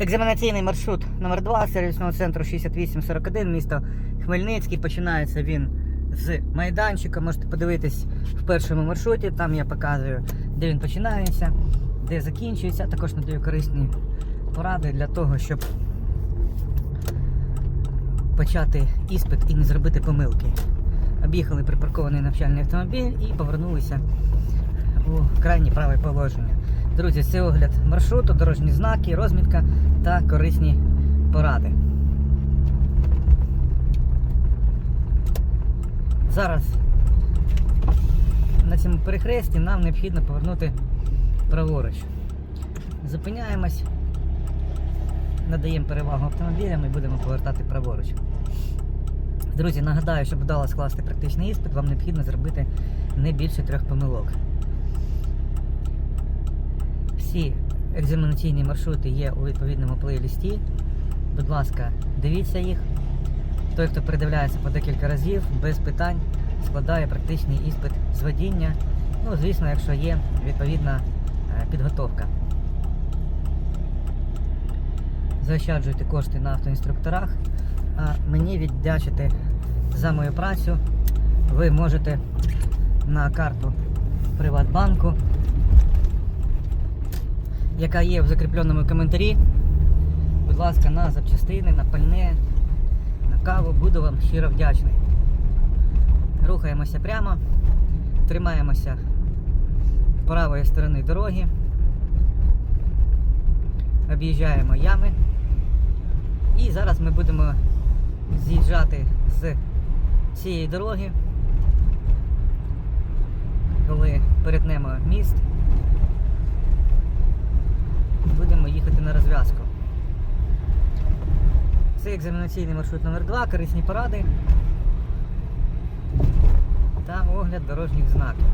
Екзаменаційний маршрут номер 2 сервісного центру 6841, місто Хмельницький. Починається він з майданчика. Можете подивитись в першому маршруті. Там я показую, де він починається, де закінчується. Також надаю корисні поради для того, щоб почати іспит і не зробити помилки. Об'їхали припаркований навчальний автомобіль і повернулися у крайнє праве положення. Друзі, це огляд маршруту, дорожні знаки, розмітка та корисні поради. Зараз на цьому перехресті нам необхідно повернути праворуч. Зупиняємось, надаємо перевагу автомобілям і будемо повертати праворуч. Друзі, нагадаю, щоб вдало скласти практичний іспит, вам необхідно зробити не більше трьох помилок. Всі екзаменаційні маршрути є у відповідному плейлісті. Будь ласка, дивіться їх. Той, хто передивляється по декілька разів, без питань складає практичний іспит з водіння. Ну, звісно, якщо є відповідна е, підготовка. Заощаджуйте кошти на автоінструкторах, а мені віддячити за мою працю ви можете на карту Приватбанку яка є в закріпленому коментарі. Будь ласка, на запчастини, на пальне, на каву, буду вам щиро вдячний. Рухаємося прямо, тримаємося правої сторони дороги, об'їжджаємо ями. І зараз ми будемо з'їжджати з цієї дороги, коли перетнемо міст будемо їхати на розв'язку. Це екзаменаційний маршрут номер 2 корисні поради та огляд дорожніх знаків.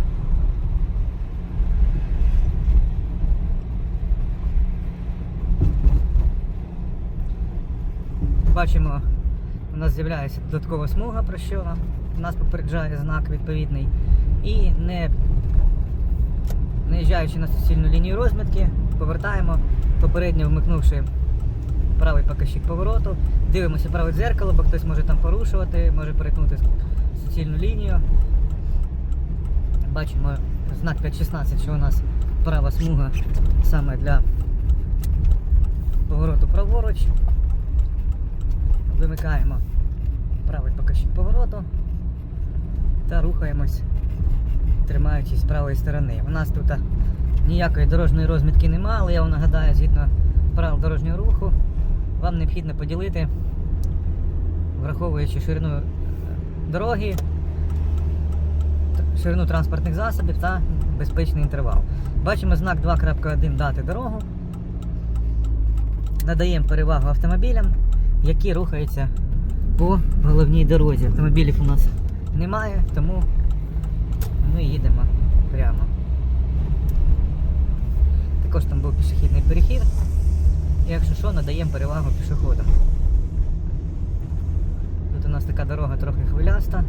Бачимо, у нас з'являється додаткова смуга, про що нас попереджає знак відповідний. І не наїжджаючи на суцільну лінію розмітки, повертаємо, попередньо вмикнувши правий показчик повороту, дивимося праве дзеркало, бо хтось може там порушувати, може перетнути суцільну лінію. Бачимо знак 5.16, що у нас права смуга саме для повороту праворуч. Вимикаємо правий показчик повороту та рухаємось, тримаючись правої сторони. У нас тут ніякої дорожньої розмітки немає, але я вам нагадаю, згідно правил дорожнього руху, вам необхідно поділити, враховуючи ширину е, дороги, ширину транспортних засобів та безпечний інтервал. Бачимо знак 2.1 дати дорогу. Надаємо перевагу автомобілям, які рухаються по головній дорозі. Автомобілів у нас немає, тому ми їдемо прямо. Також там був пішохідний перехід. Якщо що, надаємо перевагу пішоходам. Тут у нас така дорога трохи хвиляста.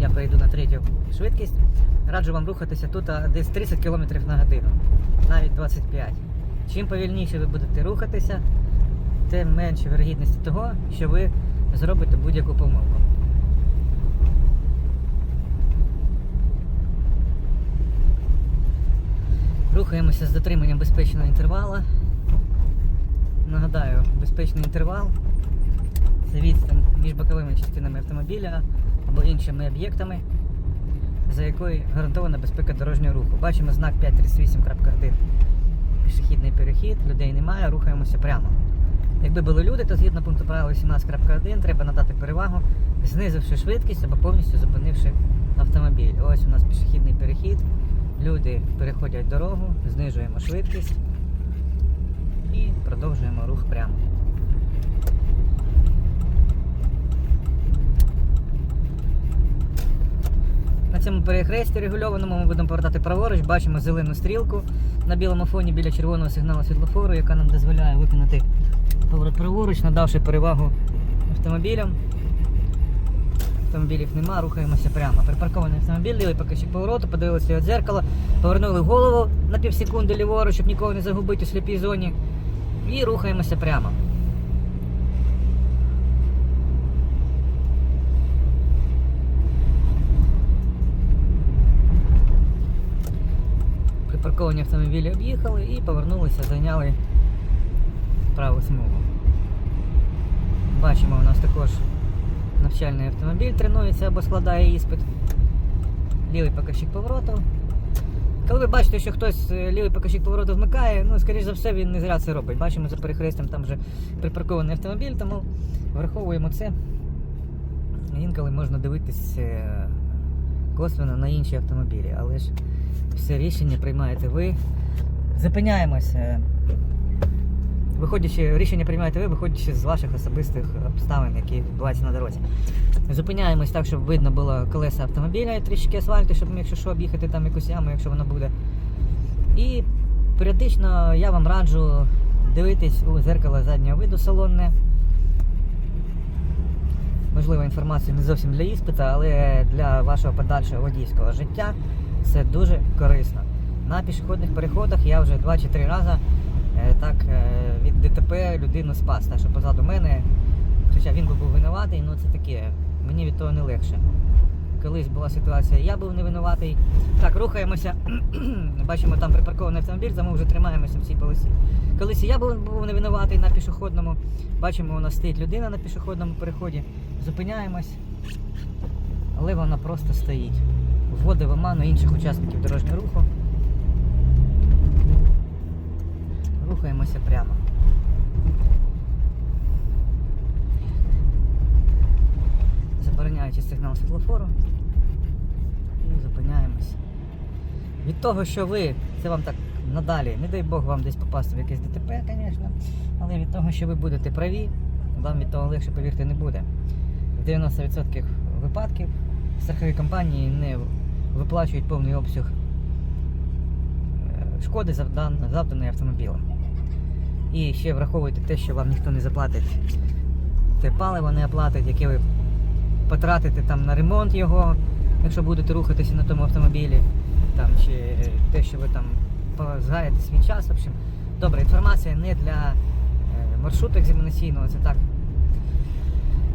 Я перейду на третю швидкість. Раджу вам рухатися тут десь 30 км на годину, навіть 25. Чим повільніше ви будете рухатися, тим менше вірогідності того, що ви зробите будь-яку помилку. Рухаємося з дотриманням безпечного інтервала. Нагадаю, безпечний інтервал це відстань між боковими частинами автомобіля або іншими об'єктами, за якою гарантована безпека дорожнього руху. Бачимо знак 538.1. Пішохідний перехід, людей немає, рухаємося прямо. Якби були люди, то згідно пункту правил 18.1 треба надати перевагу, знизивши швидкість або повністю зупинивши автомобіль. Ось у нас пішохідний перехід. Люди переходять дорогу, знижуємо швидкість і продовжуємо рух прямо. На цьому перехресті регульованому ми будемо повертати праворуч, бачимо зелену стрілку на білому фоні біля червоного сигналу світлофору, яка нам дозволяє виконати поворот праворуч, надавши перевагу автомобілям. Автомобілів нема, рухаємося прямо. Припаркований автомобіль, лівий покажчик повороту, подивилися від дзеркало, повернули голову на півсекунди ліворуч, щоб нікого не загубити у сліпій зоні. І рухаємося прямо. Припарковані автомобілі об'їхали і повернулися, зайняли праву смугу. Бачимо, у нас також навчальний автомобіль тренується або складає іспит. Лівий покажчик повороту. Коли ви бачите, що хтось е, лівий покажчик повороту вмикає, ну, скоріш за все, він не зря це робить. Бачимо за перехрестям там вже припаркований автомобіль, тому враховуємо це. Інколи можна дивитись е, косвенно на інші автомобілі, але ж все рішення приймаєте ви. Зупиняємося. Виходячи, рішення приймаєте ви, виходячи з ваших особистих обставин, які відбуваються на дорозі. Зупиняємось так, щоб видно було колеса автомобіля і трішки асфальту, щоб якщо що об'їхати там якусь яму, якщо вона буде. І періодично я вам раджу дивитись у зеркало заднього виду салонне. Можливо, інформація не зовсім для іспита, але для вашого подальшого водійського життя це дуже корисно. На пішохідних переходах я вже два чи три рази так е, від ДТП людину спас. Так що позаду мене, хоча він би був винуватий, ну це таке, мені від того не легше. Колись була ситуація, я був не винуватий. Так, рухаємося. Бачимо, там припаркований автомобіль, тому вже тримаємося в цій полосі. Колись я був, був не на пішохідному. Бачимо, у нас стоїть людина на пішохідному переході. Зупиняємось, але вона просто стоїть. Вводить в оману інших учасників дорожнього руху. Рухаємося прямо. Забороняючи сигнал світлофору. І зупиняємось. Від того, що ви, це вам так надалі, не дай Бог вам десь попасти в якесь ДТП, звісно, але від того, що ви будете праві, вам від того легше, повірте, не буде. В 90% випадків страхові компанії не виплачують повний обсяг е, шкоди завданої автомобілем. І ще враховуйте те, що вам ніхто не заплатить. Те паливо не оплатить, яке ви потратите там на ремонт його, якщо будете рухатися на тому автомобілі, там, чи те, що ви там позгаєте свій час. В общем, добра інформація не для маршруток маршруту екзаменаційного, це так.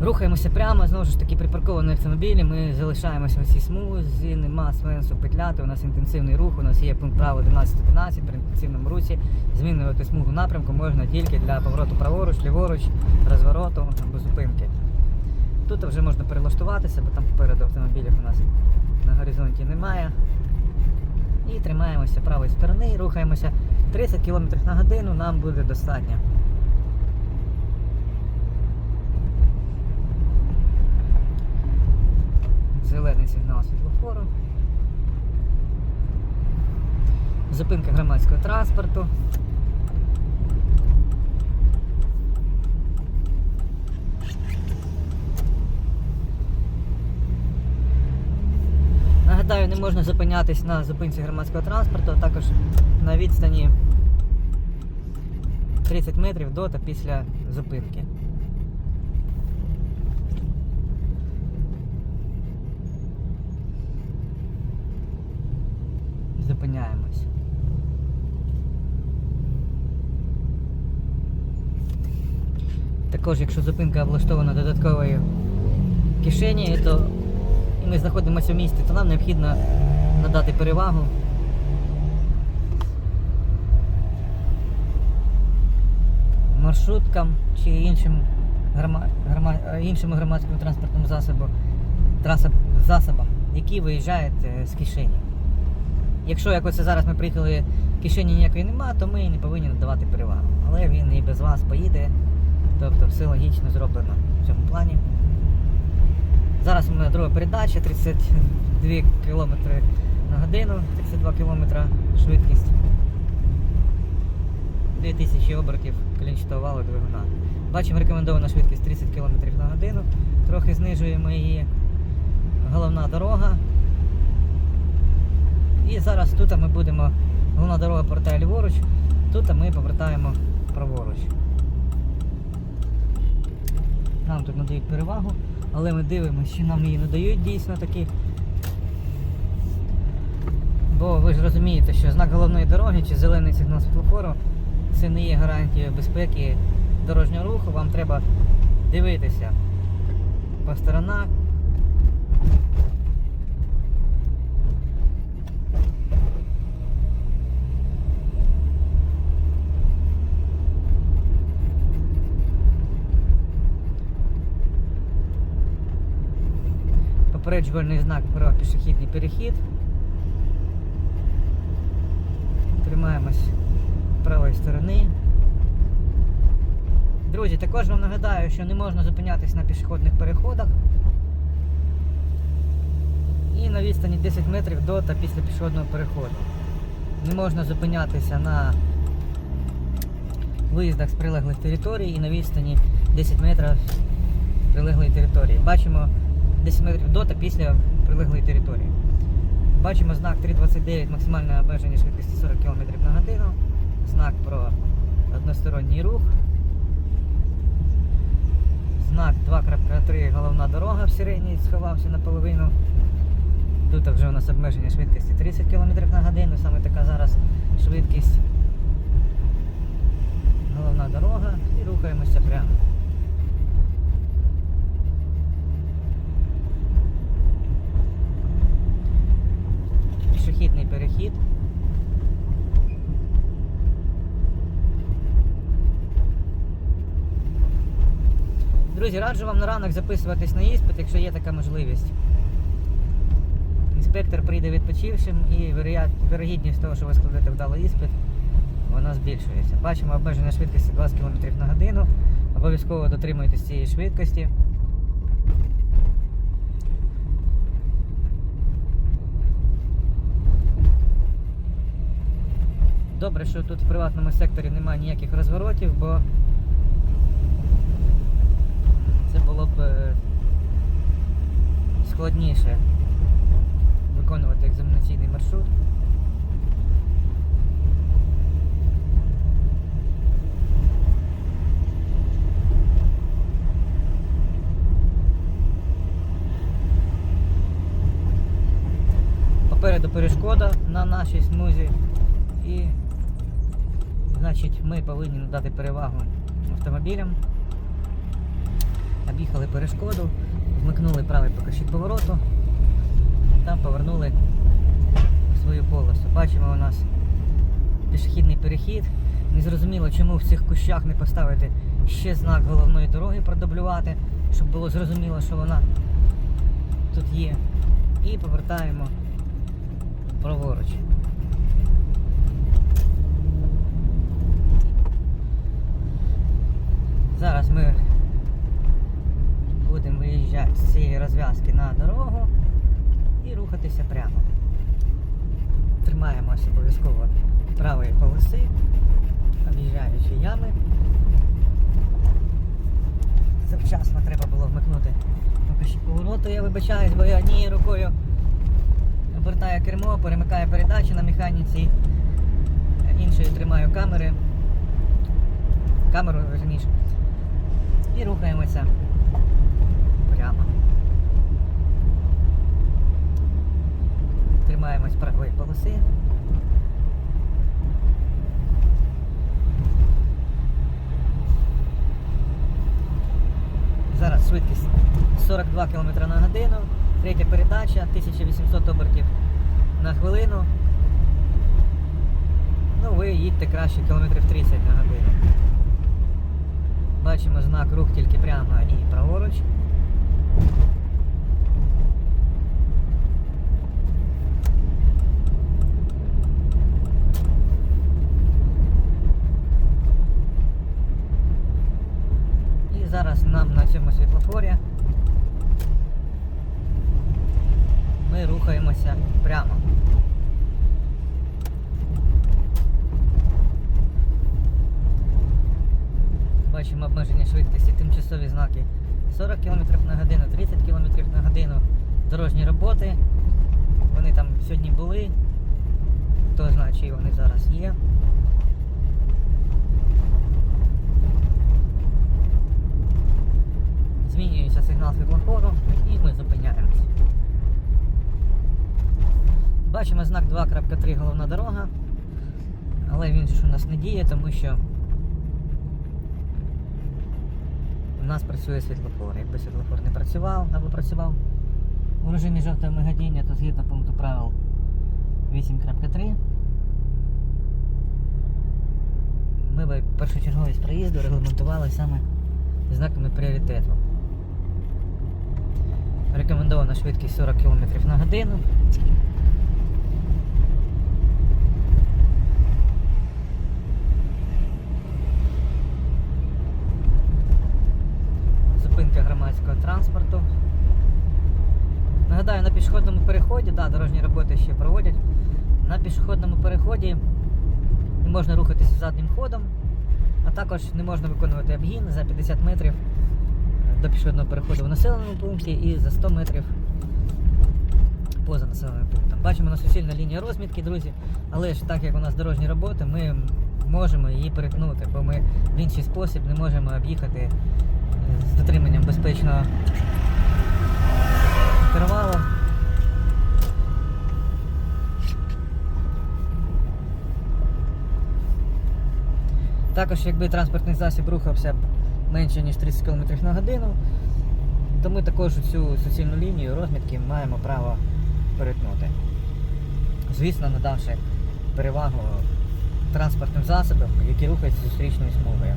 Рухаємося прямо, знову ж таки припарковані автомобілі, ми залишаємося у цій смузі, нема сенсу петляти, у нас інтенсивний рух, у нас є пункт правил 11-11, при інтенсивному русі змінювати смугу напрямку можна тільки для повороту праворуч, ліворуч, розвороту або зупинки. Тут вже можна перелаштуватися, бо там попереду автомобілів у нас на горизонті немає. І тримаємося правої сторони, рухаємося 30 км на годину, нам буде достатньо. Зелений сигнал світлофору. Зупинка громадського транспорту. Нагадаю, не можна зупинятись на зупинці громадського транспорту, а також на відстані 30 метрів до та після зупинки. Зупиняємось. Також, якщо зупинка облаштована додатковою кишені, то і ми знаходимося в місті, то нам необхідно надати перевагу. Маршруткам чи іншим, грома, грома, іншому громадському транспортному засобу, засобам, які виїжджають е, з кишені. Якщо як оце зараз ми приїхали, кишені ніякої нема, то ми і не повинні надавати перевагу. Але він і без вас поїде. Тобто все логічно зроблено в цьому плані. Зараз у мене друга передача, 32 км на годину, 32 км швидкість. 2000 обертів колінчатого валу двигуна. Бачимо рекомендована швидкість 30 км на годину. Трохи знижуємо її. Головна дорога. І зараз тут ми будемо, головна дорога повертає ліворуч, тут ми повертаємо праворуч. Нам тут надають перевагу. Але ми дивимося, що нам її надають дійсно таки. Бо ви ж розумієте, що знак головної дороги чи зелений сигнал світлофору це не є гарантією безпеки дорожнього руху. Вам треба дивитися по сторонах. Попереджувальний знак про пішохідний перехід. Тримаємось правої сторони. Друзі, також вам нагадаю, що не можна зупинятись на пішохідних переходах. І на відстані 10 метрів до та після пішохідного переходу. Не можна зупинятися на виїздах з прилеглих територій і на відстані 10 метрів прилеглої території. Бачимо 10 метрів до та після прилеглої території. Бачимо знак 329 максимальне обмеження швидкості 40 км на годину. Знак про односторонній рух. Знак 2.3 головна дорога в сирені сховався наполовину. Тут вже у нас обмеження швидкості 30 км на годину, саме така зараз швидкість. Головна дорога і рухаємося прямо. Пішохідний перехід. Друзі, раджу вам на ранок записуватись на іспит, якщо є така можливість. Інспектор прийде відпочившим і вірогідність того, що ви складете вдалий іспит, вона збільшується. Бачимо обмеження швидкості 20 км на годину. Обов'язково дотримуйтесь цієї швидкості. Добре, що тут в приватному секторі немає ніяких розворотів, бо це було б е, складніше виконувати екзаменаційний маршрут. Попереду перешкода на нашій смузі і значить ми повинні надати перевагу автомобілям. Об'їхали перешкоду, вмикнули правий покажчик повороту, там повернули в свою полосу. Бачимо у нас пішохідний перехід. Незрозуміло, чому в цих кущах не поставити ще знак головної дороги продублювати, щоб було зрозуміло, що вона тут є. І повертаємо праворуч. Зараз ми будемо виїжджати з цієї розв'язки на дорогу і рухатися прямо. Тримаємося обов'язково правої полоси, об'їжджаючи ями. Завчасно треба було вмикнути повороту, я вибачаюсь, бо я однією рукою обертаю кермо, перемикаю передачі на механіці, іншою тримаю камери. Камеру верніше. І рухаємося прямо. Тримаємось правої. Зараз швидкість 42 км на годину, третя передача, 1800 обертів на хвилину. Ну, ви їдьте краще кілометрів 30 на годину. Бачимо знак рух тільки прямо і праворуч. І зараз нам на цьому світлофорі ми рухаємося прямо. Бачимо обмеження швидкості, тимчасові знаки 40 км на годину, 30 км на годину. Дорожні роботи. Вони там сьогодні були. Хто знає, чи вони зараз є. змінюється сигнал світлофору і ми зупиняємось. Бачимо знак 2.3 головна дорога, але він ж у нас не діє, тому що у нас працює світлофор. Якби світлофор не працював або працював у режимі жовтого мигадіння, то згідно пункту правил 8.3 ми би першочерговість проїзду регламентували саме знаками пріоритету. Рекомендована швидкість 40 км на годину. Зупинка громадського транспорту. Нагадаю, на пішохідному переході, да, дорожні роботи ще проводять. На пішохідному переході не можна рухатися заднім ходом, а також не можна виконувати обгін за 50 метрів до пішохідного переходу в населеному пункті і за 100 метрів поза населеним пунктом. Бачимо на суцільна лінія розмітки, друзі, але ж так як у нас дорожні роботи, ми можемо її перетнути, бо ми в інший спосіб не можемо об'їхати з дотриманням безпечного інтервалу. Також, якби транспортний засіб рухався менше ніж 30 км на годину, то ми також цю суцільну лінію розмітки маємо право перетнути. Звісно, надавши перевагу транспортним засобам, які рухаються зустрічною смугою.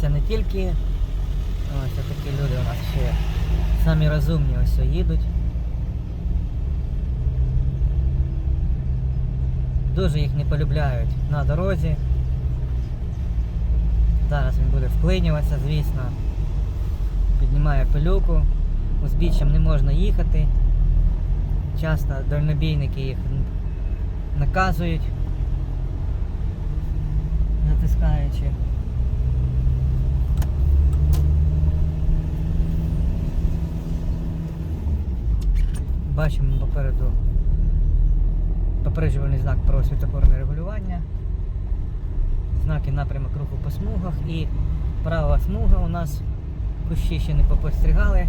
Дивіться, не тільки ось такі люди у нас ще самі розумні ось їдуть. Дуже їх не полюбляють на дорозі. Зараз він буде вклинюватися, звісно. Піднімає пилюку, узбіччям не можна їхати. Часто дальнобійники їх наказують, затискаючи. Бачимо попереду попереджувальний знак про світофорне регулювання, знаки напрямок руху по смугах і права смуга у нас кущі ще не попостерігали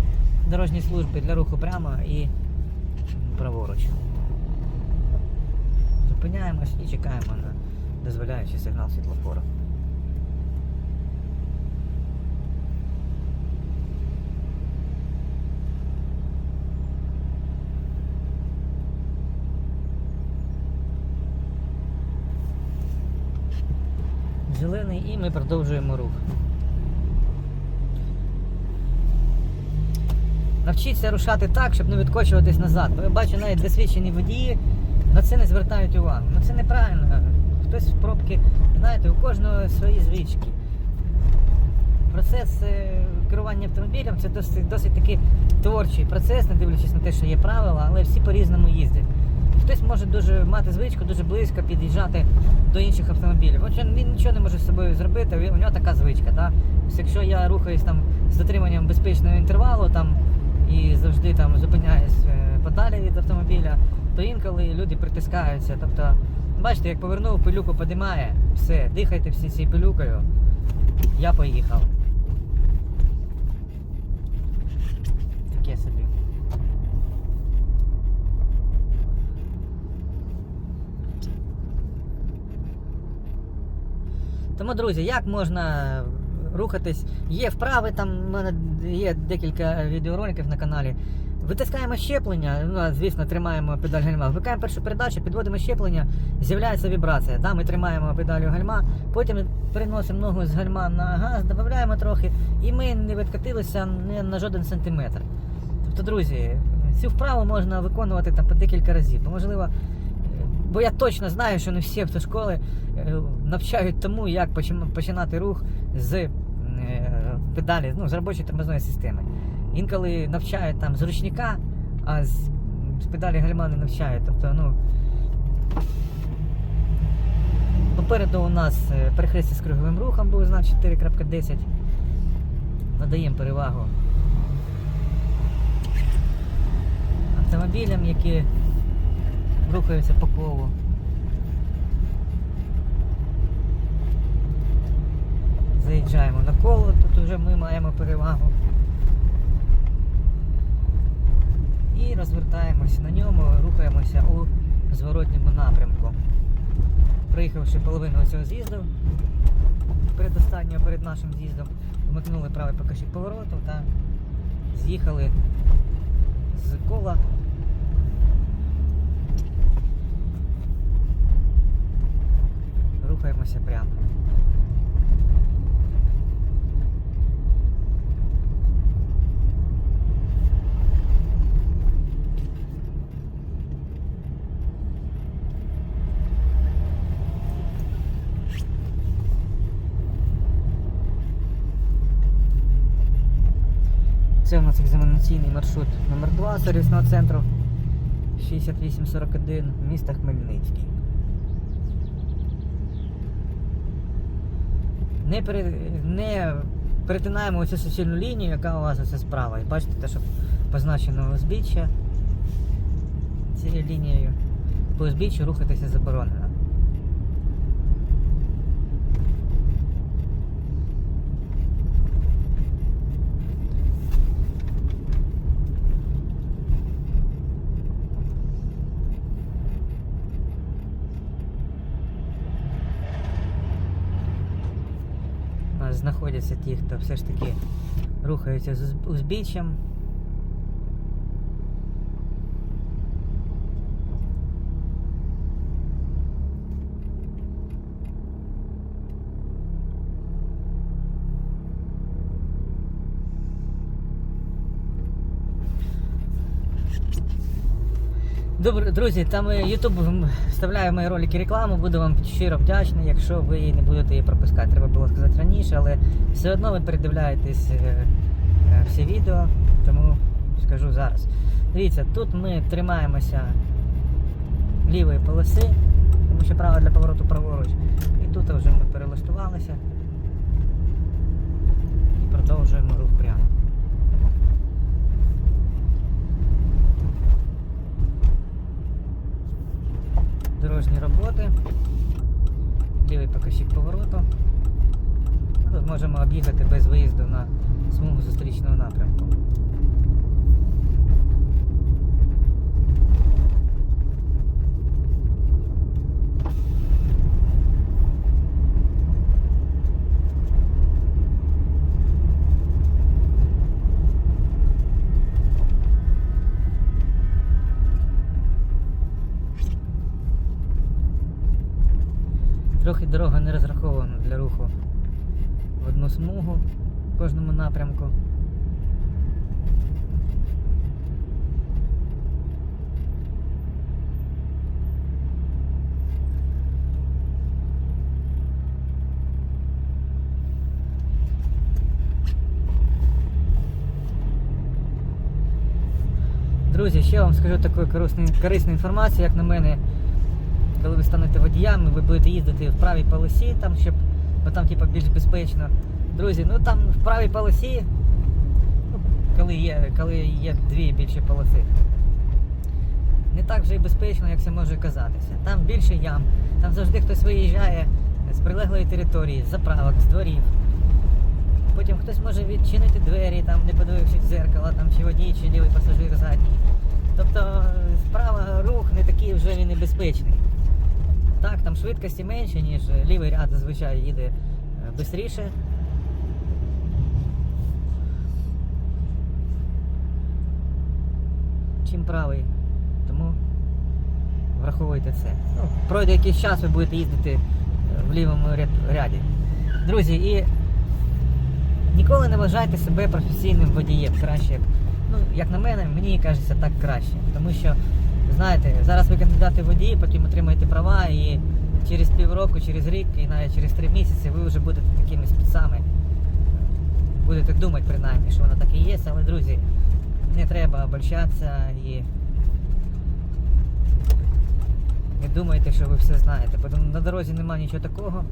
дорожні служби для руху прямо і праворуч. Зупиняємось і чекаємо на дозволяючий сигнал світлофору. Зелений і ми продовжуємо рух. Навчіться рушати так, щоб не відкочуватись назад. Бо я бачу навіть досвідчені водії на це не звертають увагу. Ну це неправильно. Хтось в пробки, знаєте, у кожного свої звички. Процес е, керування автомобілем це досить, досить такий творчий процес, не дивлячись на те, що є правила, але всі по-різному їздять. Може дуже мати звичку, дуже близько під'їжджати до інших автомобілів. От він нічого не може з собою зробити, у нього така звичка. Да? Ось якщо я рухаюсь там з дотриманням безпечного інтервалу там, і завжди там зупиняюсь е, подалі від автомобіля, то інколи люди притискаються. Тобто, бачите, як повернув, пилюку подимає, все, дихайте всі цією пилюкою. Я поїхав. Таке собі. Тому, друзі, як можна рухатись? Є вправи, там в мене є декілька відеороликів на каналі. Витискаємо щеплення, ну, звісно, тримаємо педаль гальма. Вмикаємо першу передачу, підводимо щеплення, з'являється вібрація. Да, ми тримаємо педалю гальма, потім переносимо ногу з гальма на газ, додаємо трохи, і ми не відкатилися ні на жоден сантиметр. Тобто, друзі, цю вправу можна виконувати там по декілька разів. Можливо, Бо я точно знаю, що не всі автошколи е, навчають тому, як починати рух з е, педалі, ну, з робочої тормозної системи. Інколи навчають там з ручника, а з, з педалі гальма не навчають. Тобто, ну. Попереду у нас е, перехрестя з круговим рухом був знак 4.10. Надаємо перевагу автомобілям, які рухаються по колу. Заїжджаємо на коло, тут вже ми маємо перевагу. І розвертаємося на ньому, рухаємося у зворотньому напрямку. Проїхавши половину цього з'їзду, передостаннього перед нашим з'їздом, вмикнули правий покажчик повороту та з'їхали з кола. Рухаємося прямо. Це у нас екзаменаційний маршрут номер 2 сервісного центру 6841 міста Хмельницький. Не, пере... не перетинаємо оцю суцільну лінію, яка у вас ось справа. І бачите, те, що позначено узбіччя цією лінією. По узбіччю рухатися заборонено. У нас знаходяться ті, хто все ж таки рухаються з узбіччям. Добре, друзі, там YouTube вставляє мої ролики рекламу, буду вам щиро вдячний, якщо ви не будете її пропускати. Треба було сказати раніше, але все одно ви передивляєтесь е, е, всі відео, тому скажу зараз. Дивіться, тут ми тримаємося лівої полоси, тому що права для повороту праворуч. І тут вже ми перелаштувалися і продовжуємо рух прямо. Дорожні роботи, лівий покажчик повороту. Тут можемо об'їхати без виїзду на смугу зустрічного напрямку. Трохи дорога не розрахована для руху в одну смугу в кожному напрямку. Друзі, ще вам скажу таку корисну, корисну інформацію, як на мене, коли ви станете водіями, ви будете їздити в правій полосі, там, щоб, бо там типу, більш безпечно. Друзі, ну там в правій полосі, ну, коли є, коли є дві більші полоси, не так вже і безпечно, як це може казатися. Там більше ям, там завжди хтось виїжджає з прилеглої території, з заправок, з дворів. Потім хтось може відчинити двері, там, не подивившись в дзеркало, там, чи водій, чи лівий пасажир задній. Тобто справа рух не такий вже він небезпечний. Так, там швидкості менше, ніж лівий ряд зазвичай їде швидше. Чим правий. Тому враховуйте це. Ну, пройде якийсь час, ви будете їздити е, в лівому ряді. Друзі, і ніколи не вважайте себе професійним водієм. Краще, ну, як на мене, мені кажеться так краще. Тому що, знаєте, зараз ви кандидати водії, потім отримаєте права і через півроку, через рік і навіть через три місяці ви вже будете такими спецами. Будете думати принаймні, що воно так і є, але друзі, не треба обольщатися і не думайте, що ви все знаєте. Бо на дорозі немає нічого такого,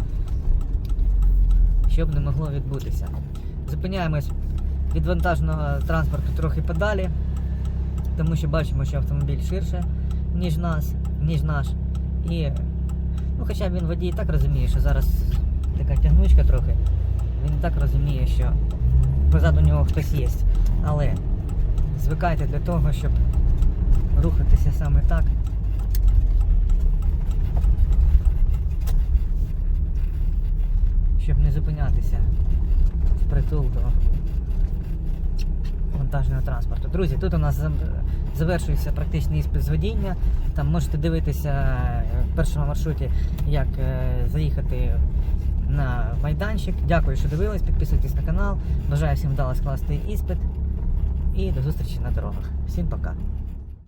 щоб не могло відбутися. Зупиняємось від вантажного транспорту трохи подалі. Тому що бачимо, що автомобіль ширше, ніж нас, ніж наш. І ну, хоча він водій так розуміє, що зараз така тягнучка трохи. Він так розуміє, що позаду нього хтось є. Але звикайте до того, щоб рухатися саме так. Щоб не зупинятися впритул до вантажного транспорту. Друзі, тут у нас завершується практичний іспит з водіння. Там можете дивитися е, в першому маршруті, як е, заїхати на майданчик. Дякую, що дивились. Підписуйтесь на канал. Бажаю всім вдало скласти іспит. І до зустрічі на дорогах. Всім пока.